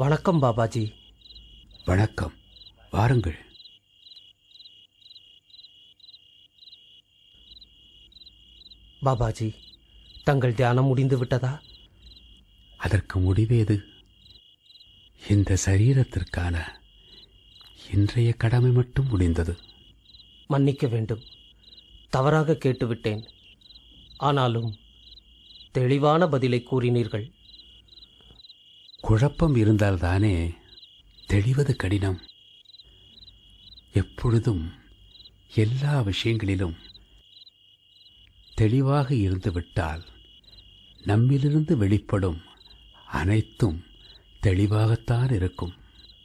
வணக்கம் பாபாஜி. வணக்கம். வாருங்கள். பாபாஜி தங்கள் தியானம் முடிந்து விட்டதா? அதற்கு முடிவேது. இந்த சரீரத்திற்கான இன்றைய கடமை மட்டும் முடிந்தது. மன்னிக்க வேண்டும். தவறாக கேட்டுவிட்டேன். ஆனாலும் தெளிவான பதிலை கூறினீர்கள். குழப்பம் இருந்தால்தானே தெளிவது கடினம். எப்பொழுதும் எல்லா விஷயங்களிலும் தெளிவாக இருந்துவிட்டால் நம்மிலிருந்து வெளிப்படும் அனைத்தும் தெளிவாகத்தான் இருக்கும்.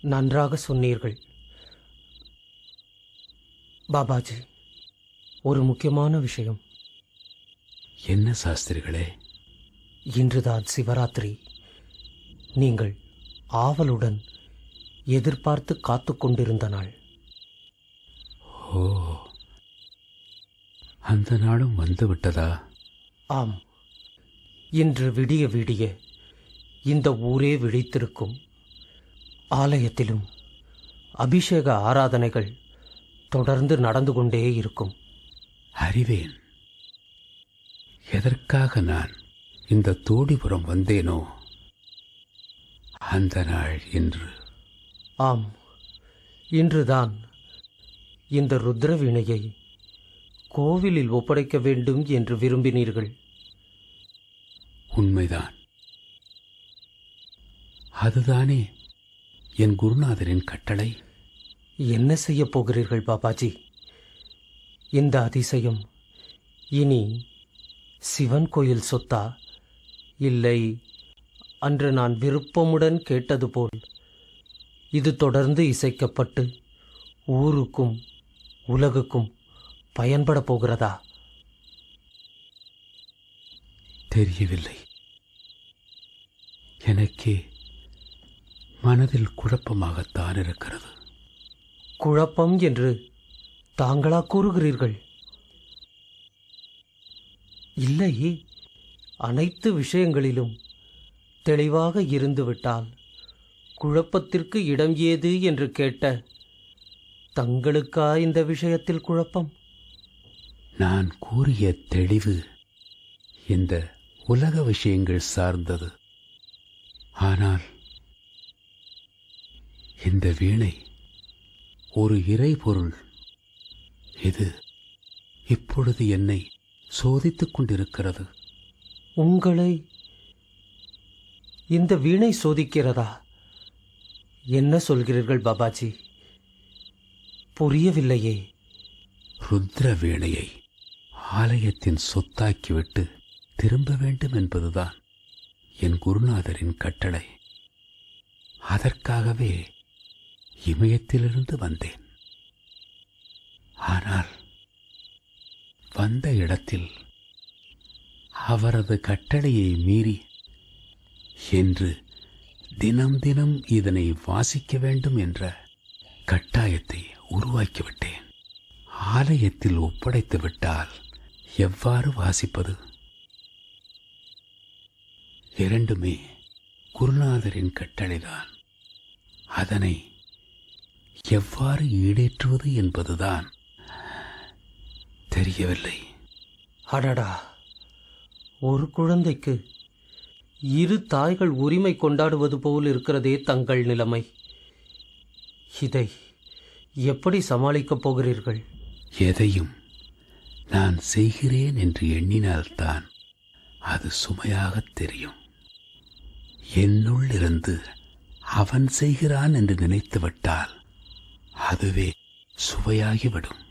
நன்றாக சொன்னீர்கள். பாபாஜி ஒரு முக்கியமான விஷயம். என்ன சாஸ்திரிகளே? இன்றுதான் சிவராத்திரி. நீங்கள் ஆவலுடன் எதிர்பார்த்து காத்து கொண்டிருந்த நாள் ஓ அந்த நாளும் வந்து விட்டதா ஆம். இன்று விடிய விடிய இந்த ஊரே விழித்திருக்கும். ஆலயத்திலும் அபிஷேக ஆராதனைகள் தொடர்ந்து நடந்து கொண்டே இருக்கும். அறிவேன். எதற்காக நான் இந்த தோடிபுரம் வந்தேனோ? அந்த நாள் இன்று. ஆம் இன்றுதான். இந்த ருத்ரவீணையை கோவிலில் ஒப்படைக்க வேண்டும் என்று விரும்பினீர்கள். உண்மைதான். அதுதானே என் குருநாதரின் கட்டளை? என்ன செய்யப் போகிறீர்கள் பாபாஜி? இந்த அதிசயம் இனி சிவன் கோயில் சொத்தா? இல்லை அன்று நான் விருப்பமுடன் கேட்டது போல். இது தொடர்ந்து இசைக்கப்பட்டு ஊருக்கும் உலகுக்கும் பயன்பட போகிறதா? தெரியவில்லை. எனக்கே மனதில் குழப்பமாகத்தான் இருக்கிறது. குழப்பம் என்று தாங்களா கூறுகிறீர்கள்? இல்லை. அனைத்து விஷயங்களிலும் தெளிவாக இருந்துவிட்டால் குழப்பத்திற்கு இடம் ஏது என்று கேட்ட தங்களுக்கா இந்த விஷயத்தில் குழப்பம்? நான் கூறிய தெளிவு இந்த உலக விஷயங்கள் சார்ந்தது. ஆனால் இந்த வீணை ஒரு இறைபொருள். இது இப்பொழுது என்னை சோதித்துக் கொண்டிருக்கிறது. உங்களை இந்த வீணை சோதிக்கிறதா? என்ன சொல்கிறீர்கள் பாபாஜி? புரியவில்லையே. ருத்ர வீணையை ஆலயத்தின் சொத்தாக்கிவிட்டு திரும்ப வேண்டும் என்பதுதான் என் குருநாதரின் கட்டளை. அதற்காகவே இமயத்திலிருந்து வந்தேன். ஆனால் வந்த இடத்தில் அவரது கட்டளையை மீறி என்று தினம் தினம் இதனை வாசிக்க வேண்டும் என்ற கட்டாயத்தை உருவாக்கிவிட்டேன். ஆலயத்தில் ஒப்படைத்து விட்டால் எவ்வாறு வாசிப்பது? இரண்டுமே குருநாதரின் கட்டளைதான். அதனை எவ்வாறு ஈடேற்றுவது என்பதுதான் தெரியவில்லை. அடடா ஒரு குழந்தைக்கு இரு தாய்கள் உரிமை கொண்டாடுவது போல் இருக்கிறதே தங்கள் நிலைமை. இதை எப்படி சமாளிக்கப் போகிறீர்கள்? எதையும் நான் செய்கிறேன் என்று எண்ணினால்தான் அது சுமையாகத் தெரியும். என்னுள் இருந்து அவன் செய்கிறான் என்று நினைத்து விட்டால் அதுவே சுவையாகிவிடும்.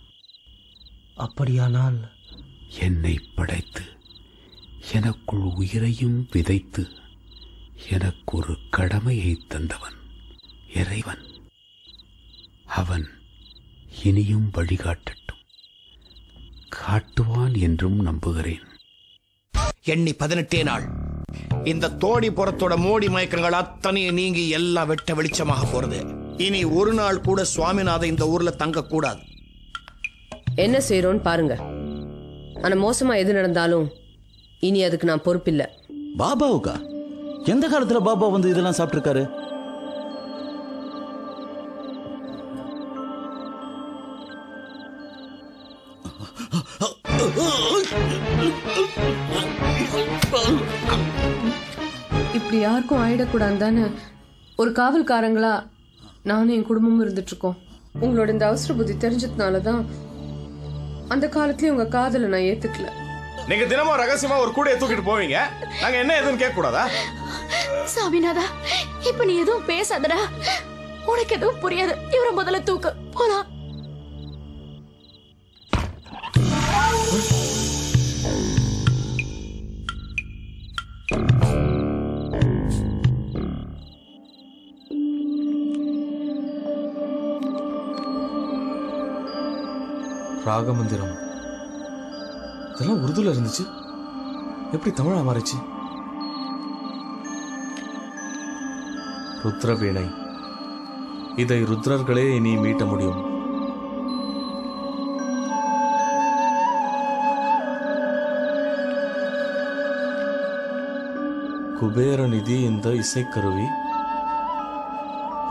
அப்படியானால் என்னை படைத்து எனக்குள் உயிரையும் விதைத்து எனக்கொரு கடமையை தந்தவன் இறைவன். அவன் இனியும் வழிகாட்டட்டும். காட்டுவான் என்றும் நம்புகிறேன். எண்ணி பதினெட்டே நாள். இந்த தோடி புறத்தோட மோடி மயக்கங்கள் அத்தனையும் நீங்கி எல்லாம் வெட்ட வெளிச்சமாக போறது. இனி ஒரு நாள் கூட சுவாமிநாதன் இந்த ஊர்ல தங்க கூடாது. என்ன செய்றோம்னு பாருங்க. ஆனா மோசமா எது நடந்தாலும் இனி அதுக்கு நான் பொறுப்பில்லை. பாபாவுக்கா? எந்த காலத்துல பாபா வந்து இதெல்லாம் சாப்பிட்ருக்காரு இப்படி யாருக்கும் ஆயிடக்கூடாது தானே ஒரு காவல்காரங்களா? நானும் என் குடும்பமும் இருந்துட்டு இருக்கோம் உங்களோட இந்த அவசர புத்தி தெரிஞ்சதுனாலதான் அந்த காலத்துலயும் உங்க காதலை நான் ஏத்துக்கல. நீங்க தினமும் ரகசியமா ஒரு கூடையை தூக்கிட்டு போவீங்க. நாங்க என்ன எதுன்னு கேட்க கூடாதா சாமிநாதா இப்ப நீ எதுவும் பேசாதடா. உனக்கு எதுவும் புரியாது. இவரை முதல்ல தூக்கு. போலாம். ராகமந்திரம். இதெல்லாம் உருதுல இருந்துச்சு. எப்படி தமிழா மாறிச்சு? ருத்ர வீணை இதை ருத்ரர்களே இனி மீட்ட முடியும். குபேர நிதி இந்த இசைக்கருவி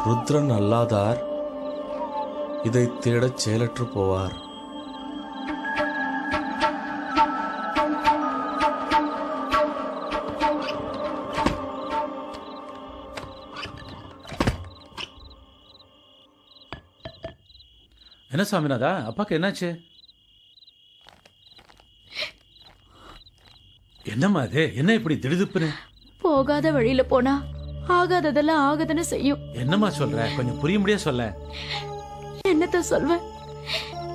ருத்ரன் அல்லாதார் இதை தேடச் செயலற்று போவார். என்ன சாமிநாதா? அப்பாக்கு என்னாச்சு? என்னம்மா அது என்ன இப்படி திடுதுப்புன்னு? போகாத வழியில போனா ஆகாததெல்லாம் ஆகுதுன்னு செய்யும். என்னம்மா சொல்ற? கொஞ்சம் புரியும்படியா சொல்ல. என்னத்த சொல்வேன்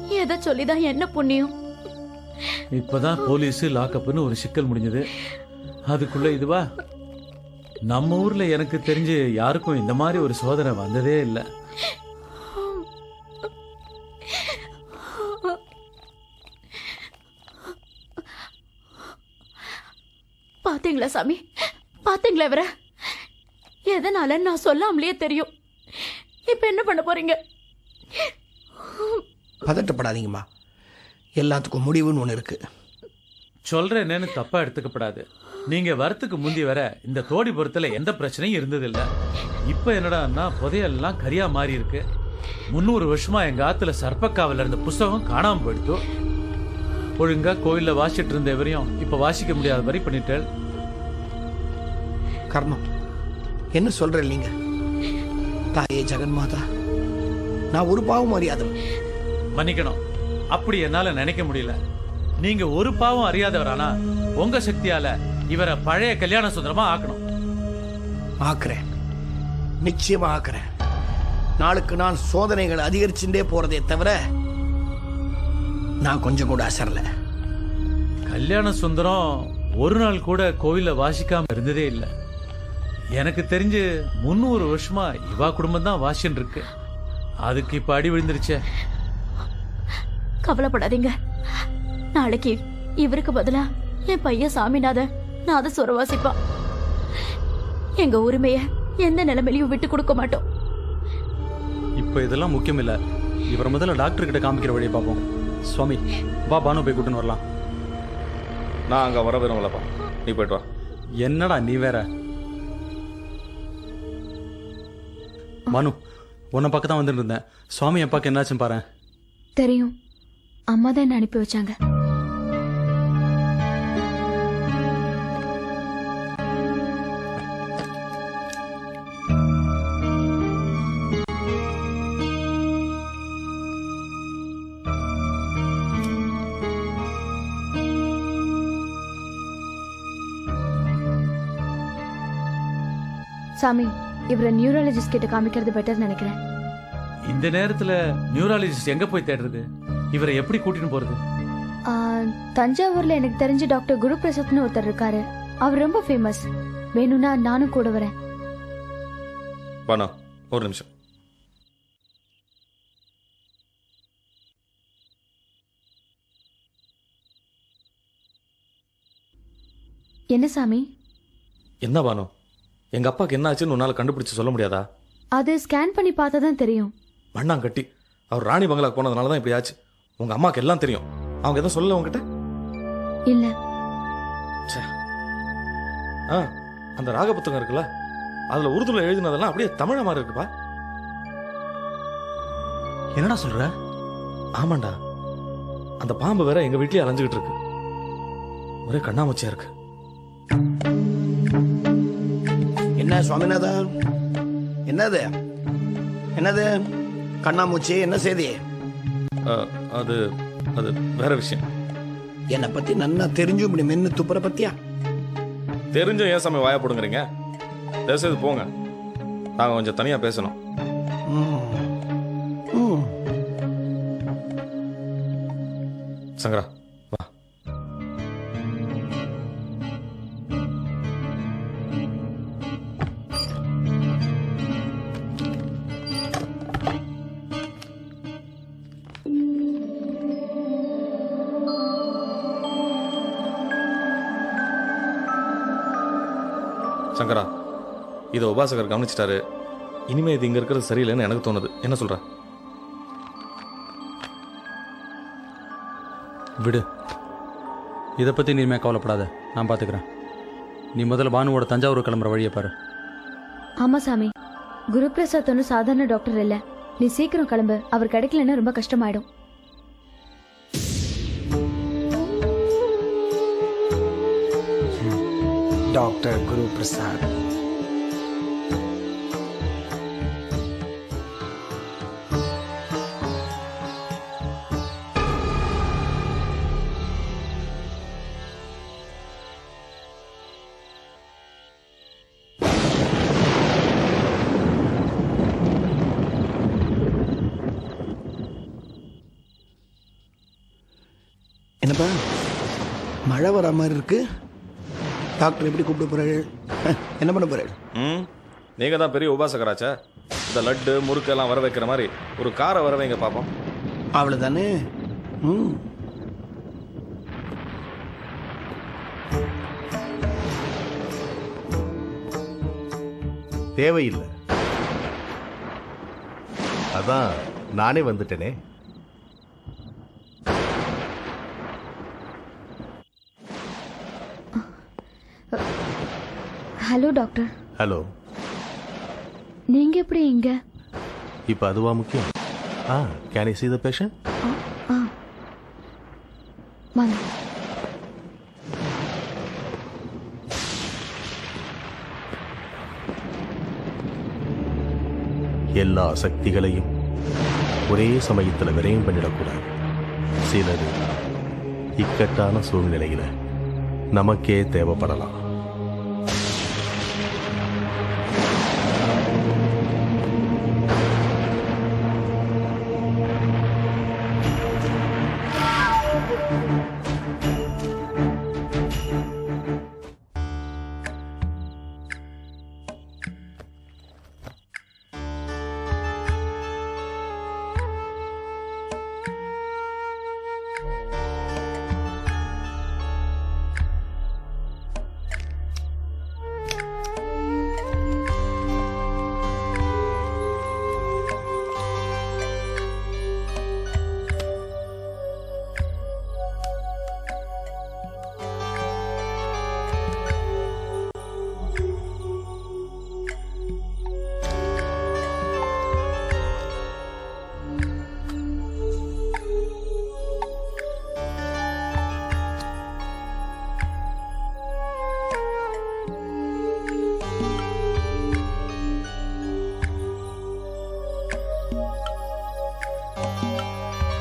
எதை சொல்லிதான் என்ன புண்ணியம்? இப்பதான் போலீஸ் லாக்கப்னு ஒரு சிக்கல் முடிஞ்சது. அதுக்குள்ள இதுவா நம்ம ஊர்ல எனக்கு தெரிஞ்சு யாருக்கும் இந்த மாதிரி ஒரு சோதனை வந்ததே இல்லை. பாத்தீங்களா சாமி? பாத்தீங்களா இவர? எதனால நான் சொல்லாமலேயே தெரியும். இப்ப என்ன பண்ண போறீங்க? பதட்டப்படாதீங்கம்மா. எல்லாத்துக்கும் முடிவுன்னு ஒன்று இருக்கு. சொல்றேன் என்னன்னு தப்பா எடுத்துக்கப்படாது. நீங்க வரத்துக்கு முந்தி வர இந்த தோடிபுரத்துல எந்த பிரச்சனையும் இருந்ததில்ல. இப்ப என்னடான்னா புதையெல்லாம் கரியா மாறி இருக்கு. முந்நூறு வருஷமா எங்க ஆத்துல சர்ப்பக்காவில இருந்த புஸ்தகம் காணாம போயிடுத்து. ஒழுங்கா கோயில்ல வாசிட்டு இருந்த இவரையும் இப்ப வாசிக்க முடியாத மாதிரி பண்ணிட்டேள். கர்ணம் என்ன சொல்ற நீங்க? தாயே ஜெகன்மாதா நான் ஒரு பாவம் அறியாதவன். மன்னிக்கணும். அப்படி என்னால நினைக்க முடியல. நீங்க ஒரு பாவம் அறியாதவரானா உங்க சக்தியால இவரை பழைய கல்யாண சுந்தரமா ஆக்கணும். ஆக்குறேன். நிச்சயமா ஆக்குறேன். நாளுக்கு நாள் சோதனைகள் அதிகரிச்சுட்டே போறதே தவிர நான் கொஞ்சம் கூட அசரல. கல்யாண சுந்தரம் ஒரு நாள் கூட கோயில்ல வாசிக்காம இருந்ததே இல்ல. எனக்கு தெரிஞ்சு முந்நூறு வருஷமா இவா குடும்பம் தான் வாசின்னு இருக்கு. அதுக்கு இப்ப அடி விழுந்துருச்சே. கவலைப்படாதீங்க. நாளைக்கு இவருக்கு பதிலா என் பையன் சாமிநாதன் நான் அதை சுர வாசிப்பான் எங்க உரிமைய எந்த நிலைமையிலையும் விட்டு கொடுக்க மாட்டோம். இப்போ இதெல்லாம் முக்கியம் இல்லை இவரை முதல்ல டாக்டர் கிட்ட காமிக்கிற வழியை பார்ப்போம். சுவாமி வா பானு போய் கூட்டின்னு வரலாம். நான் அங்க வர விரும்பலப்பா. நீ போயிட்டு வா. என்னடா நீ வேற? மனு உன்னை பக்கம் தான் வந்துட்டு இருந்தேன் சுவாமி அப்பாக்கு என்னாச்சுன்னு பாரு தெரியும். அம்மா தான் என்ன அனுப்பி வச்சாங்க. சாமி இவரை நியூரலஜிஸ்ட் கிட்ட காமிக்கிறது பெட்டர் நினைக்கிறேன். இந்த நேரத்துல நியூராலஜிஸ்ட் எங்க போய் தேடுறது? இவரை எப்படி கூட்டின்னு போறது? தஞ்சாவூர்ல எனக்கு தெரிஞ்ச டாக்டர் குரு பிரசாத்னு ஒருத்தர் இருக்காரு. அவர் ரொம்ப ஃபேமஸ் வேணும்னா நானும் கூட வரேன். வாண்ணா ஒரு நிமிஷம். என்ன சாமி? என்ன பானு எங்க அப்பாக்கு என்ன ஆச்சுன்னு உன்னால கண்டுபிடிச்சு சொல்ல முடியாதா? அது ஸ்கேன் பண்ணி பார்த்தா தான் தெரியும். மண்ணாங்கட்டி. அவர் ராணி பங்களா போனதுனால தான் இப்படி ஆச்சு. உங்க அம்மாக்கு எல்லாம் தெரியும். அவங்க எதுவும் சொல்லல உங்ககிட்ட இல்ல. ஆ அந்த ராக புத்தகம் இருக்குல்ல? அதுல உருதுல எழுதினதெல்லாம் அப்படியே தமிழ மாதிரி இருக்குப்பா. என்னடா சொல்ற? ஆமாண்டா. அந்த பாம்பு வேற எங்க வீட்லயே அலைஞ்சுக்கிட்டு இருக்கு. ஒரே கண்ணாமூச்சியா இருக்கு. என்ன சுவாமிநாதா என்னது? என்னது? கண்ணாமூச்சி என்ன செய்தி? அது அது வேற விஷயம். என்னை பத்தி நன்னா தெரிஞ்சும் இப்படி மென்னு துப்புற பத்தியா? தெரிஞ்சும் ஏன் சாமி வாய போடுங்கிறீங்க? தயவுசெய்து போங்க. நாங்கள் கொஞ்சம் தனியாக பேசணும். சங்கரா. இதை உபாசகர் கவனிச்சிட்டாரு. இனிமே இது இங்க இருக்கிறது சரியில்லைன்னு எனக்கு தோணுது. என்ன சொல்ற? விடு. இதை பற்றி நீ இனிமே கவலைப்படாத. நான் பார்த்துக்கிறேன் நீ முதல்ல பானுவோட தஞ்சாவூர் கிளம்புற வழியை பாரு. ஆமா சாமி. குருபிரசாத் ஒன்றும் சாதாரண டாக்டர் இல்ல. நீ சீக்கிரம் கிளம்பு. அவர் கிடைக்கலன்னா ரொம்ப கஷ்டமாயிடும். டாக்டர் குரு பிரசாத் என்னப்பா மழை வர மாதிரி இருக்கு. டாக்டர் எப்படி கூப்பிட போறாரு? என்ன பண்ண போறாரு? ம் நீங்கள் தான் பெரிய உபாசகராச்சா. இந்த லட்டு முறுக்கு எல்லாம் வர வைக்கிற மாதிரி ஒரு காரை வர வைங்க பார்ப்போம் அவ்வளவுதானே? ம். தேவையில்லை. அதான் நானே வந்துட்டேனே. Hello doctor. ஹலோ. நீங்க எப்படி இங்க? இப்போ அதுவா முக்கியம்? Ah can I the patient? ஆ. வாங்க. எல்லா சக்திகளையும் ஒரே சமயத்தில் விரயம் பண்ணிடக்கூடாது. சிலது இக்கட்டான சூழ்நிலையில நமக்கே தேவைப்படலாம்.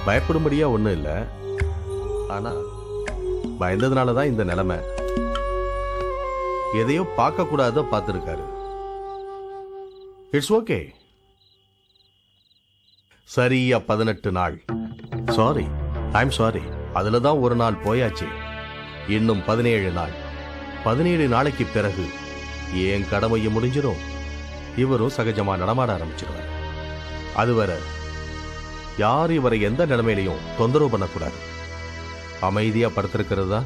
பயப்படும்படியா ஒன்றும் இல்லை. ஆனா பயந்ததுனால தான் இந்த நிலைமை. எதையோ பார்க்கக்கூடாத பார்த்துருக்காரு. இட்ஸ் ஓகே சரியா பதினெட்டு நாள். சாரி ஐம் சாரி அதில் தான் ஒரு நாள் போயாச்சு. இன்னும் பதினேழு நாள். பதினேழு நாளைக்கு பிறகு என் கடமையும் முடிஞ்சிடும் இவரும் சகஜமா நடமாட ஆரம்பிச்சிருவார். அதுவரை யார் இவரை எந்த நிலைமையிலையும் தொந்தரவு பண்ணக்கூடாது. அமைதியா படுத்திருக்கிறது தான்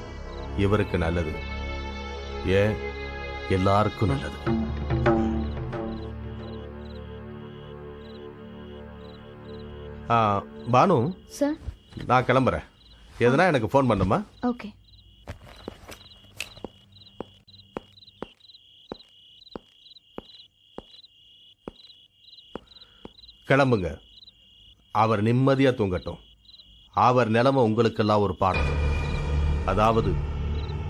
இவருக்கு நல்லது. ஏன்? எல்லாருக்கும் நல்லது. பானு. சார். நான் கிளம்புறேன். எதுனா எனக்கு ஃபோன் பண்ணுமா? ஓகே. கிளம்புங்க. அவர் நிம்மதியாக தூங்கட்டும். அவர் நிலைமை உங்களுக்கெல்லாம் ஒரு பாடம். அதாவது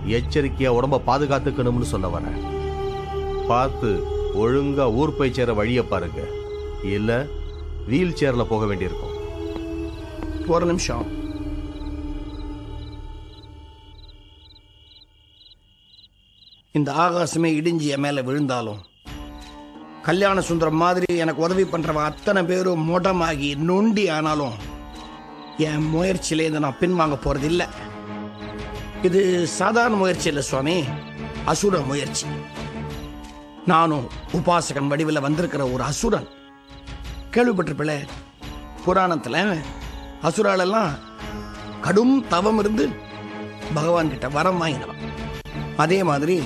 எச்சரிக்கையாக உடம்ப பாதுகாத்துக்கணும்னு சொல்ல வரேன். பார்த்து ஒழுங்கா ஊர் போய் சேர வழியை பாருங்க. இல்லை வீல் சேர்ல போக வேண்டியிருக்கும். ஒரு நிமிஷம். இந்த ஆகாசமே இடிஞ்சிய மேலே விழுந்தாலும் கல்யாண சுந்தரம் மாதிரி எனக்கு உதவி பண்ணுறவன் அத்தனை பேரும் மொடமாகி நொண்டி ஆனாலும் என் முயற்சியிலேருந்து நான் பின்வாங்க போகிறது இல்லை இது சாதாரண முயற்சி இல்லை சுவாமி. அசுர முயற்சி. நானும் உபாசகன் வடிவில் வந்திருக்கிற ஒரு அசுரன். கேள்விப்பட்டிருப்பில புராணத்தில் அசுராலெல்லாம் கடும் தவம் இருந்து பகவான் கிட்ட வரம் வாங்கினவன். அதே மாதிரி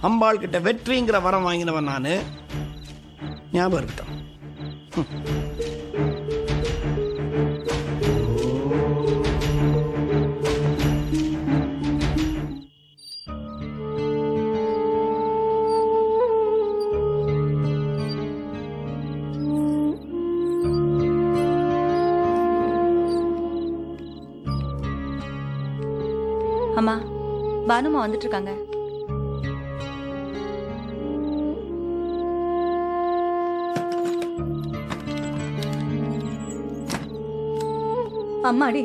அம்பாள் கிட்ட வெற்றிங்கிற வரம் வாங்கினவன் நான். ஞாபகம் இருக்கட்டும் அம்மா பானுமா வந்துட்டு இருக்காங்க அம்மாடி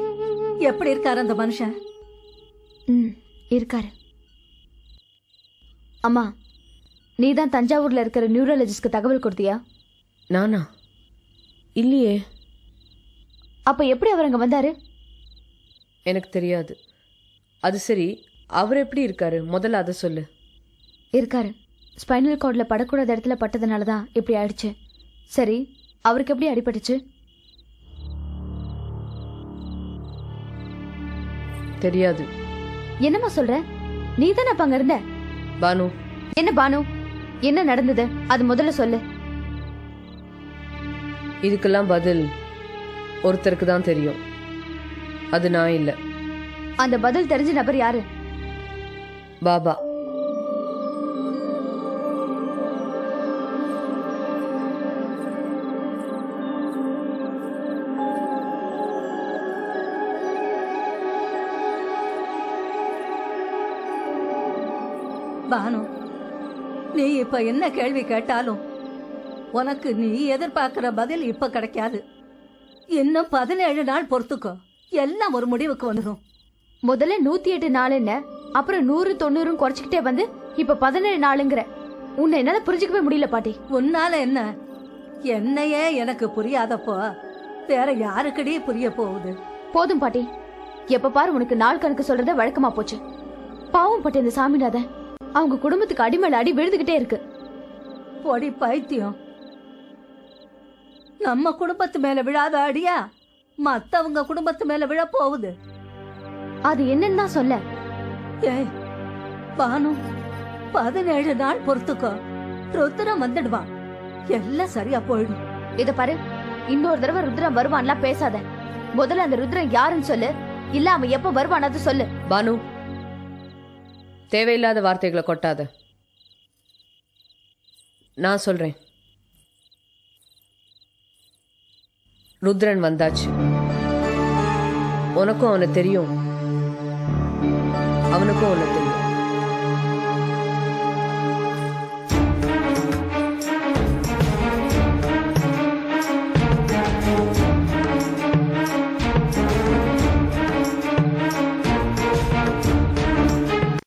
எப்படி இருக்காரு அந்த மனுஷன்? ம் இருக்காரு. அம்மா நீ தான் தஞ்சாவூர்ல இருக்கிற நியூரலஜிஸ்ட்க்கு தகவல் கொடுத்தியா? நானா? இல்லையே. அப்ப எப்படி அவர் அங்க வந்தாரு? எனக்கு தெரியாது. அது சரி அவர் எப்படி இருக்காரு? முதல்ல அதை சொல்லு. இருக்காரு. ஸ்பைனல் கார்ட்ல படக்கூடாத இடத்துல பட்டதுனால தான் இப்படி ஆயிடுச்சு. சரி அவருக்கு எப்படி அடிபட்டுச்சு? தெரியாது. என்னம்மா சொல்ற? நீ தானே அப்ப அங்க இருந்த? பானு. என்ன பானு? என்ன நடந்தது? அது முதல்ல சொல்லு. இதுக்கெல்லாம் பதில் ஒருத்தருக்கு தான் தெரியும். அது நான் இல்லை. அந்த பதில் தெரிஞ்ச நபர் யாரு? பாபா. பானு. நீ இப்ப என்ன கேள்வி கேட்டாலும் உனக்கு நீ எதிர்பார்க்கிற பதில் இப்ப கிடைக்காது. இன்னும் பதினேழு நாள் பொறுத்துக்கோ. எல்லாம் ஒரு முடிவுக்கு வந்துடும் முதல்ல நூத்தி எட்டு நாளுன்னு அப்புறம் நூறு தொண்ணூறும் குறைச்சிக்கிட்டே வந்து இப்ப பதினேழு நாளுங்கிற. உன்னை என்னால புரிஞ்சுக்கவே முடியல பாட்டி. உன்னால என்ன? என்னையே எனக்கு புரியாதப்போ வேற யாருக்கடி புரிய போகுது? போதும் பாட்டி. எப்ப பாரு உனக்கு நாள் கணக்கு சொல்றத வழக்கமா போச்சு. பாவம் பாட்டி இந்த சாமிநாதன். அவங்க குடும்பத்துக்கு அடிமேல அடி விழுதுகிட்டே இருக்கு. பொடி பைத்தியம். நம்ம குடும்பத்து மேல விழாத அடியா? மத்தவங்க குடும்பத்து மேல விழ போகுது. அது என்னன்னு தான் சொல்ல. ஏய் பானு பதினேழு நாள் பொறுத்துக்கோ. ருத்ரம் வந்துடுவான். எல்லாம் சரியா போயிடும். இத பாரு இன்னொரு தடவை ருத்ரன் வருவான்லாம் பேசாத. முதல்ல அந்த ருத்ரன் யாருன்னு சொல்லு. இல்ல அவன் எப்ப வருவானது சொல்லு. பானு தேவையில்லாத வார்த்தைகளை கொட்டாத. நான் சொல்றேன். ருத்ரன் வந்தாச்சு. உனக்கும் அவனை தெரியும். அவனுக்கும் உன்னை தெரியும்.